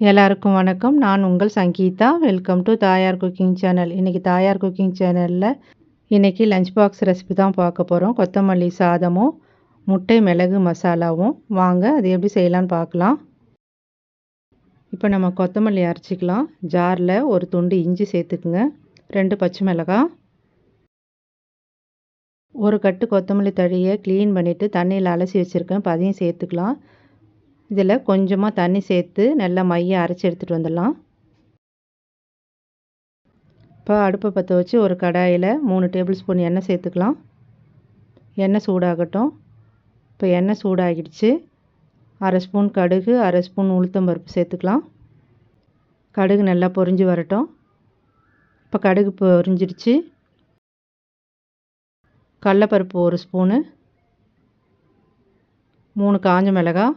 எல்லாருக்கும் வணக்கம். நான் உங்கள் Sangeetha. Welcome to Thayar cooking channel. இன்றைக்கி தாயார் குக்கிங் சேனலில் இன்றைக்கி லஞ்ச் பாக்ஸ் ரெசிபி தான் பார்க்க போகிறோம் கொத்தமல்லி சாதமும் முட்டை மிளகு மசாலாவும். வாங்க அது எப்படி செய்யலான்னு பார்க்கலாம். இப்போ நம்ம கொத்தமல்லி அரைச்சிக்கலாம். ஜாரில் ஒரு துண்டு இஞ்சி சேர்த்துக்குங்க. ரெண்டு பச்சை மிளகாய் ஒரு கட்டு கொத்தமல்லி தழியை க்ளீன் பண்ணிவிட்டு தண்ணியில் அலசி வச்சுருக்கேன். இப்போ அதையும் சேர்த்துக்கலாம். இதில் கொஞ்சமாக தண்ணி சேர்த்து நல்லா மையை அரைச்சி எடுத்துகிட்டு வந்துடலாம். இப்போ அடுப்பை பற்ற வச்சு ஒரு கடாயில் மூணு டேபிள் ஸ்பூன் எண்ணெய் சேர்த்துக்கலாம். எண்ணெய் சூடாகட்டும். இப்போ எண்ணெய் சூடாகிடுச்சு. அரை ஸ்பூன் கடுகு அரை ஸ்பூன் உளுத்தம் பருப்பு சேர்த்துக்கலாம். கடுகு நல்லா பொரிஞ்சு வரட்டும். இப்போ கடுகு பொரிஞ்சிடுச்சு. கடலப்பருப்பு ஒரு ஸ்பூனு. மூணு காஞ்ச மிளகாய்.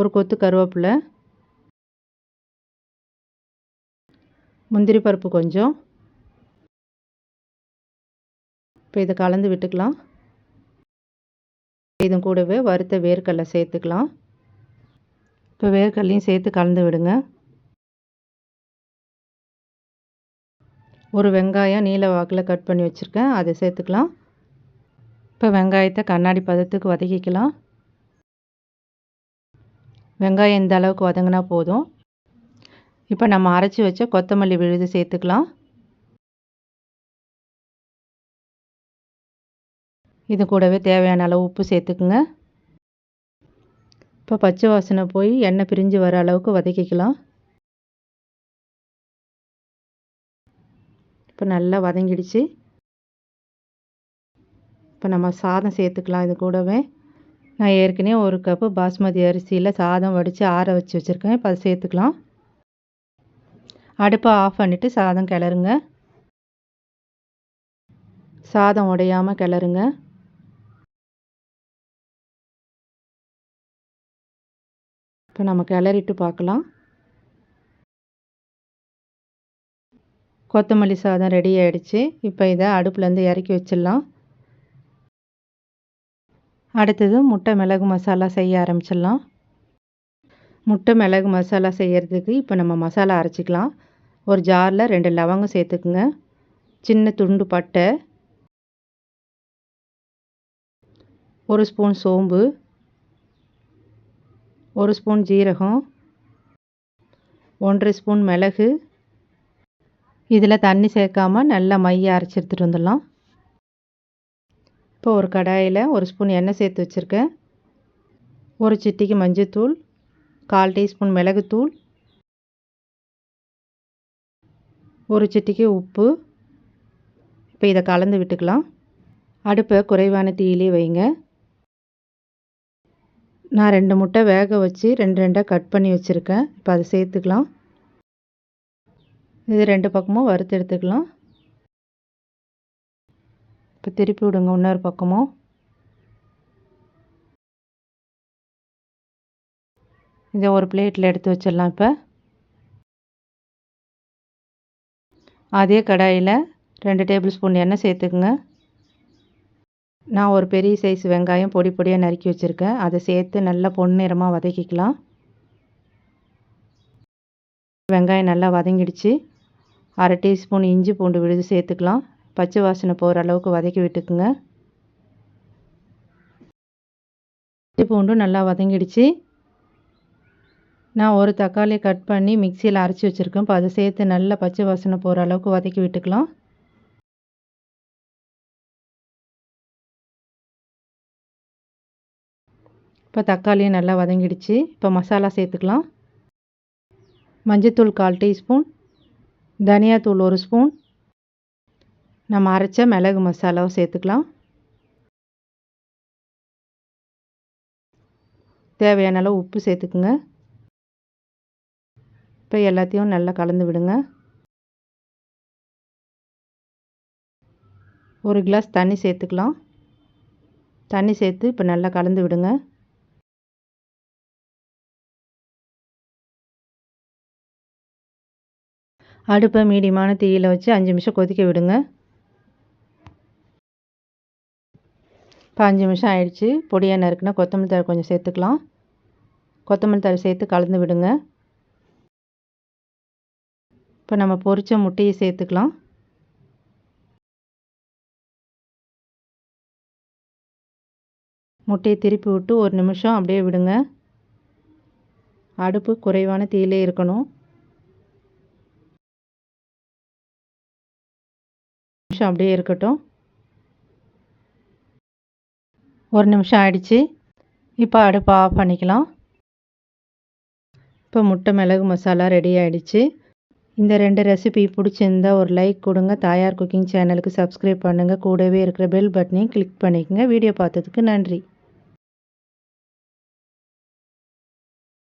ஒரு கொத்து கருவேப்பிலை முந்திரி பருப்பு கொஞ்சம். இப்போ இதை கலந்து விட்டுக்கலாம். இது கூடவே வறுத்த வேர்க்கடலை சேர்த்துக்கலாம். இப்போ வேர்க்கடலையும் சேர்த்து கலந்து விடுங்க. ஒரு வெங்காயம் நீல வாக்கில் கட் பண்ணி வச்சுருக்கேன். அதை சேர்த்துக்கலாம். இப்போ வெங்காயத்தை கண்ணாடி பதத்துக்கு வதக்கிக்கலாம். வெங்காயம் இந்த அளவுக்கு வதங்கினா போதும். இப்போ நம்ம அரைச்சி வச்ச கொத்தமல்லி விழுது சேர்த்துக்கலாம். இது கூடவே தேவையான அளவு உப்பு சேர்த்துக்குங்க. இப்போ பச்சை வாசனை போய் எண்ணெய் பிரிஞ்சு வர அளவுக்கு வதக்கிக்கலாம். இப்போ நல்லா வதங்கிடுச்சு. இப்போ நம்ம சாதம் சேர்த்துக்கலாம் இது கூடவே. நான் ஏற்கனவே ஒரு கப்பு பாஸ்மதி அரிசியில் சாதம் வடித்து ஆற வச்சு வச்சுருக்கேன். இப்போ அதை சேர்த்துக்கலாம். அடுப்பை ஆஃப் பண்ணிவிட்டு சாதம் கிளறுங்க. சாதம் உடையாமல் கிளறுங்க. இப்போ நம்ம கிளறிட்டு பார்க்கலாம். கொத்தமல்லி சாதம் ரெடி ஆகிடுச்சு இப்போ இதை அடுப்புலேருந்து இறக்கி வச்சிடலாம். அடுத்தது முட்டை மிளகு மசாலா செய்ய ஆரம்பிச்சிடலாம். முட்டை மிளகு மசாலா செய்கிறதுக்கு இப்போ நம்ம மசாலா அரைச்சிக்கலாம். ஒரு ஜாரில் ரெண்டு லவங்கம் சேர்த்துக்குங்க. சின்ன துண்டு பட்டை. ஒரு ஸ்பூன் சோம்பு. ஒரு ஸ்பூன் ஜீரகம். ஒன்றரை ஸ்பூன் மிளகு. இதில் தண்ணி சேர்க்காமல் நல்லா மைய அரைச்சி எடுத்துகிட்டு வந்துடலாம். இப்போ ஒரு கடாயில் ஒரு ஸ்பூன் எண்ணெய் சேர்த்து வச்சுருக்கேன். ஒரு சிட்டிக்கு மஞ்சத்தூள் கால் டீஸ்பூன் மிளகுத்தூள் ஒரு சிட்டிக்கு உப்பு. இப்போ இதை கலந்து விட்டுக்கலாம். அடுப்பை குறைவான தீயிலே வைங்க. நான் ரெண்டு முட்டை வேக வச்சு ரெண்டு ரெண்டாக கட் பண்ணி வச்சுருக்கேன். இப்போ அதை சேர்த்துக்கலாம். இது ரெண்டு பக்கமும் வறுத்து எடுத்துக்கலாம். இப்போ திருப்பி விடுங்க இன்னொரு பக்கமும் இதை ஒரு பிளேட்டில் எடுத்து வச்சிடலாம் இப்போ. அதே கடாயில் ரெண்டு டேபிள் ஸ்பூன் எண்ணெய் சேர்த்துக்குங்க. நான் ஒரு பெரிய சைஸ் வெங்காயம் பொடி பொடியாக நறுக்கி வச்சுருக்கேன். அதை சேர்த்து நல்லா பொன்னிறமாக வதக்கிக்கலாம். வெங்காயம் நல்லா வதங்கிடுச்சு. அரை டீஸ்பூன் இஞ்சி பூண்டு விழுது சேர்த்துக்கலாம். பச்சை வாசனை போகிற அளவுக்கு வதக்கி விட்டுக்குங்க. இஞ்சி பூண்டும் நல்லா வதங்கிடுச்சு. நான் ஒரு தக்காளி கட் பண்ணி மிக்சியில் அரைச்சி வச்சுருக்கேன். இப்போ அதை சேர்த்து நல்லா பச்சை வாசனை போகிற அளவுக்கு வதக்கி விட்டுக்கலாம். இப்போ தக்காளியும் நல்லா வதங்கிடுச்சு. இப்போ மசாலா சேர்த்துக்கலாம். மஞ்சத்தூள் கால் டீஸ்பூன். தனியாத்தூள் ஒரு ஸ்பூன். நம்ம அரைச்ச மிளகு மசாலாவும் சேர்த்துக்கலாம். தேவையான அளவு உப்பு சேர்த்துக்குங்க. இப்போ எல்லாத்தையும் நல்லா கலந்து விடுங்க. ஒரு கிளாஸ் தண்ணி சேர்த்துக்கலாம். தண்ணி சேர்த்து இப்போ நல்லா கலந்து விடுங்க. அடுப்பை மீடியமான தீயில் வச்சு அஞ்சு நிமிஷம் கொதிக்க விடுங்க. பாஞ்சு நிமிஷம் ஆயிடுச்சு. பொடியாக நறுக்குனா கொத்தமல்லி தழை கொஞ்சம் சேர்த்துக்கலாம். கொத்தமல்லி தழை சேர்த்து கலந்து விடுங்க. இப்போ நம்ம பொரித்த முட்டையை சேர்த்துக்கலாம். முட்டையை திருப்பி விட்டு ஒரு நிமிஷம் அப்படியே விடுங்க. அடுப்பு குறைவான தீயிலே இருக்கணும். நிமிஷம் அப்படியே இருக்கட்டும். ஒரு நிமிஷம் ஆயிடுச்சு. இப்போ அடுப்பை ஆஃப் பண்ணிக்கலாம். இப்போ முட்டை மிளகு மசாலா ரெடி ஆகிடுச்சு இந்த ரெண்டு ரெசிபி பிடிச்சிருந்தா ஒரு லைக் கொடுங்க. தாயார் குக்கிங் சேனலுக்கு சப்ஸ்கிரைப் பண்ணுங்கள் கூடவே இருக்கிற பெல் பட்டனையும் கிளிக் பண்ணிக்கோங்க. வீடியோ பார்த்ததுக்கு நன்றி.